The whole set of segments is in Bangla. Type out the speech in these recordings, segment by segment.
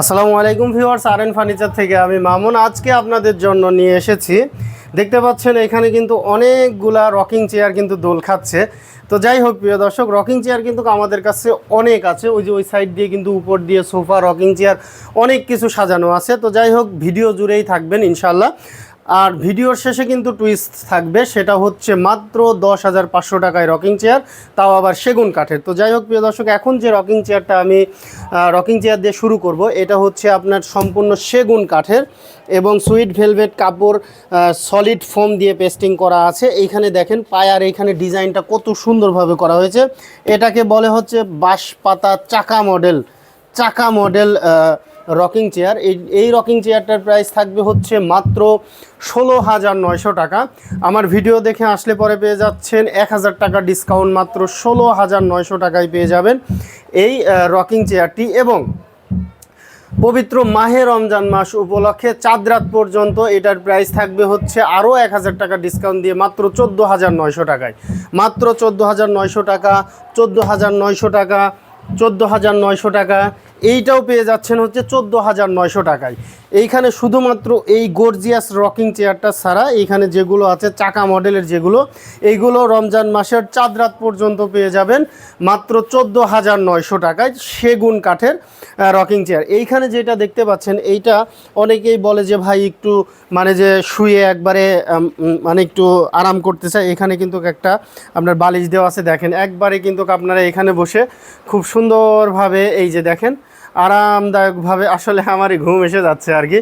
আসসালামু আলাইকুম ভিউয়ার্স আর এন ফার্নিচার থেকে আমি মামুন। আজকে আপনাদের জন্য নিয়ে এসেছি। দেখতে পাচ্ছেন, এখানে কিন্তু অনেকগুলা রকিং চেয়ার কিন্তু দোল খাচ্ছে। তো যাই হোক, প্রিয় দর্শক, রকিং চেয়ার কিন্তু আমাদের কাছে অনেক আছে। ওই যে ওই সাইড দিয়ে কিন্তু উপর দিয়ে সোফা, রকিং চেয়ার, অনেক কিছু সাজানো আছে। তো যাই হোক, ভিডিও জুড়েই থাকবেন ইনশাল্লাহ আর ভিডিওর শেষে কিন্তু টুইস্ট থাকবে, সেটা হচ্ছে মাত্র দশ হাজার পাঁচশো টাকায় রকিং চেয়ার তাও আবার সেগুন কাঠের। তো যাই হোক, প্রিয় দর্শক, এখন যে রকিং চেয়ারটা আমি রকিং চেয়ার দিয়ে শুরু করব, এটা হচ্ছে আপনার সম্পূর্ণ সেগুন কাঠের এবং সুইট ভেলভেট কাপড় সলিড ফোম দিয়ে পেস্টিং করা আছে। এইখানে দেখেন পায়ার এইখানে ডিজাইনটা কত সুন্দরভাবে করা হয়েছে। এটাকে বলে হচ্ছে বাঁশ পাতা চাকা মডেল চাকা মডেল রকিং চেয়ার। এই এই রকিং চেয়ারটার প্রাইস থাকবে হচ্ছে মাত্র ষোলো হাজার নয়শো টাকা। আমার ভিডিও দেখে আসলে পরে পেয়ে যাচ্ছেন এক হাজার টাকা ডিসকাউন্ট মাত্র ষোলো হাজার নয়শো টাকায় পেয়ে যাবেন এই রকিং চেয়ারটি এবং পবিত্র মাহে রমজান মাস উপলক্ষে চাঁদ রাত পর্যন্ত এটার প্রাইস থাকবে হচ্ছে আরও এক হাজার টাকা ডিসকাউন্ট দিয়ে মাত্র চোদ্দ হাজার নয়শো টাকায়। মাত্র চোদ্দ হাজার নয়শো টাকা, চোদ্দ হাজার নয়শো টাকা, চোদ্দ হাজার নয়শো টাকা এইটাও পেয়ে যাচ্ছেন হচ্ছে চোদ্দ হাজার নয়শো টাকায়। এইখানে শুধুমাত্র এই গর্জিয়াস রকিং চেয়ারটা ছাড়া এইখানে যেগুলো আছে, চাকা মডেলের যেগুলো, এইগুলো রমজান মাসের চাঁদ রাত পর্যন্ত পেয়ে যাবেন মাত্র চোদ্দ হাজার নয়শো টাকায় সেগুন কাঠের রকিং চেয়ার এইখানে যেটা দেখতে পাচ্ছেন, এইটা অনেকেই বলে যে ভাই একটু মানে যে শুয়ে একবারে মানে একটু আরাম করতে চায়। এখানে কিন্তু একটা আপনার বালিশ দেওয়া আছে, দেখেন। একবারে কিন্তু আপনারা এখানে বসে খুব সুন্দরভাবে এই যে দেখেন আরামদায়কভাবে আসলে আমারই ঘুম এসে যাচ্ছে আর কি।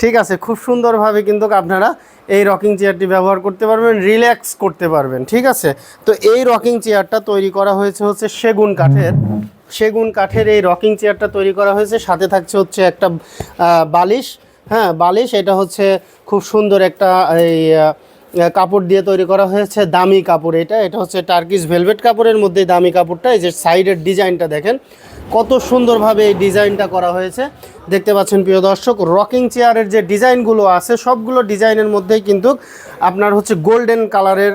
ঠিক আছে, খুব সুন্দরভাবে কিন্তু আপনারা এই রকিং চেয়ারটি ব্যবহার করতে পারবেন, রিল্যাক্স করতে পারবেন, ঠিক আছে? তো এই রকিং চেয়ারটা তৈরি করা হয়েছে হচ্ছে সেগুন কাঠের। সেগুন কাঠের এই রকিং চেয়ারটা তৈরি করা হয়েছে, সাথে থাকছে হচ্ছে একটা বালিশ। হ্যাঁ বালিশ, এটা হচ্ছে খুব সুন্দর একটা এই কাপড় দিয়ে তৈরি করা হয়েছে, দামি কাপড় এটা। এটা হচ্ছে টার্কিশ ভেলভেট কাপড়ের মধ্যে দামি কাপড়টা, এই যে সাইডের ডিজাইনটা দেখেন। কত সুন্দরভাবে এই ডিজাইনটা করা হয়েছে। দেখতে পাচ্ছেন প্রিয় দর্শক রকিং চেয়ারের যে ডিজাইনগুলো আছে, সবগুলো ডিজাইনের মধ্যেই কিন্তু আপনার হচ্ছে গোল্ডেন কালারের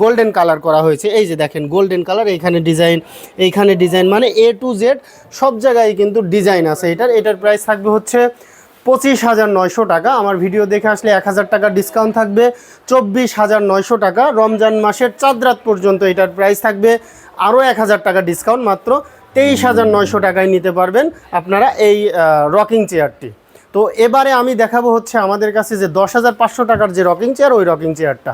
গোল্ডেন কালার করা হয়েছে। এই যে দেখেন গোল্ডেন কালার এইখানে ডিজাইন এইখানে ডিজাইন মানে এ টু জেড সব জায়গায় কিন্তু ডিজাইন আছে এটার। এটার প্রাইস থাকবে হচ্ছে পঁচিশ হাজার নয়শো টাকা। আমার ভিডিও দেখে আসলে এক হাজার টাকা ডিসকাউন্ট থাকবে, চব্বিশ হাজার নয়শো টাকা। রমজান মাসের চাঁদ রাত পর্যন্ত এটার প্রাইস থাকবে, আরও এক হাজার টাকা ডিসকাউন্ট মাত্র। তেইশ হাজার নয়শো টাকায় নিতে পারবেন আপনারা এই রকিং চেয়ারটি তো এবারে আমি দেখাবো হচ্ছে আমাদের কাছে যে দশ হাজার পাঁচশো টাকার যে রকিং চেয়ার ওই রকিং চেয়ারটা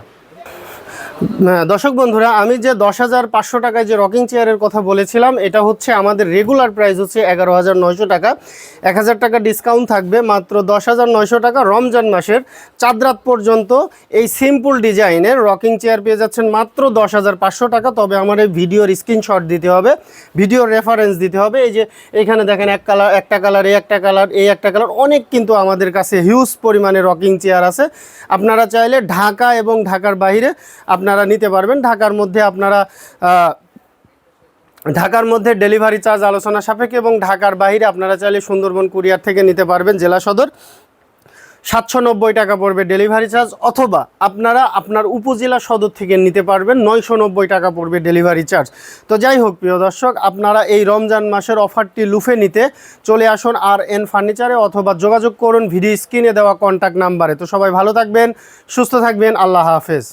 দর্শক বন্ধুরা, আমি যে দশ হাজার পাঁচশো টাকায় যে রকিং চেয়ারের কথা বলেছিলাম, এটা হচ্ছে আমাদের রেগুলার প্রাইস হচ্ছে এগারো হাজার নয়শো টাকা। এক হাজার টাকা ডিসকাউন্ট থাকবে, মাত্র দশ হাজার নয়শো টাকা রমজান মাসের চাঁদরাত পর্যন্ত এই সিম্পল ডিজাইনের রকিং চেয়ার পেয়ে যাচ্ছেন মাত্র দশ হাজার পাঁচশো টাকা। তবে আমার এই ভিডিওর স্ক্রিনশট দিতে হবে ভিডিওর রেফারেন্স দিতে হবে। এই যে এখানে দেখেন, এক কালার একটা কালার এই একটা কালার এই একটা কালার অনেক কিন্তু আমাদের কাছে হিউজ পরিমাণে রকিং চেয়ার আছে। আপনারা চাইলে ঢাকা এবং ঢাকার বাইরে আপনারা নিতে পারবেন। ঢাকার মধ্যে আপনারা ঢাকার মধ্যে ডেলিভারি চার্জ আলোচনা সাপেক্ষে এবং ঢাকার বাইরে আপনারা চাইলে সুন্দরবন কুরিয়ার থেকে নিতে পারবেন জেলা সদর। সাতশো নব্বই টাকা পড়বে ডেলিভারি চার্জ অথবা আপনারা আপনার উপজেলা সদর থেকে নিতে পারবেন, নয়শো নব্বই টাকা পড়বে ডেলিভারি চার্জ। তো যাই হোক, প্রিয় দর্শক, আপনারা এই রমজান মাসের অফারটি লুফে নিতে চলে আসুন আর এন ফার্নিচারে অথবা যোগাযোগ করুন, ভিডিও স্ক্রিনে দেওয়া কন্ট্যাক্ট নাম্বারে তো সবাই ভালো থাকবেন, সুস্থ থাকবেন, আল্লাহ হাফেজ।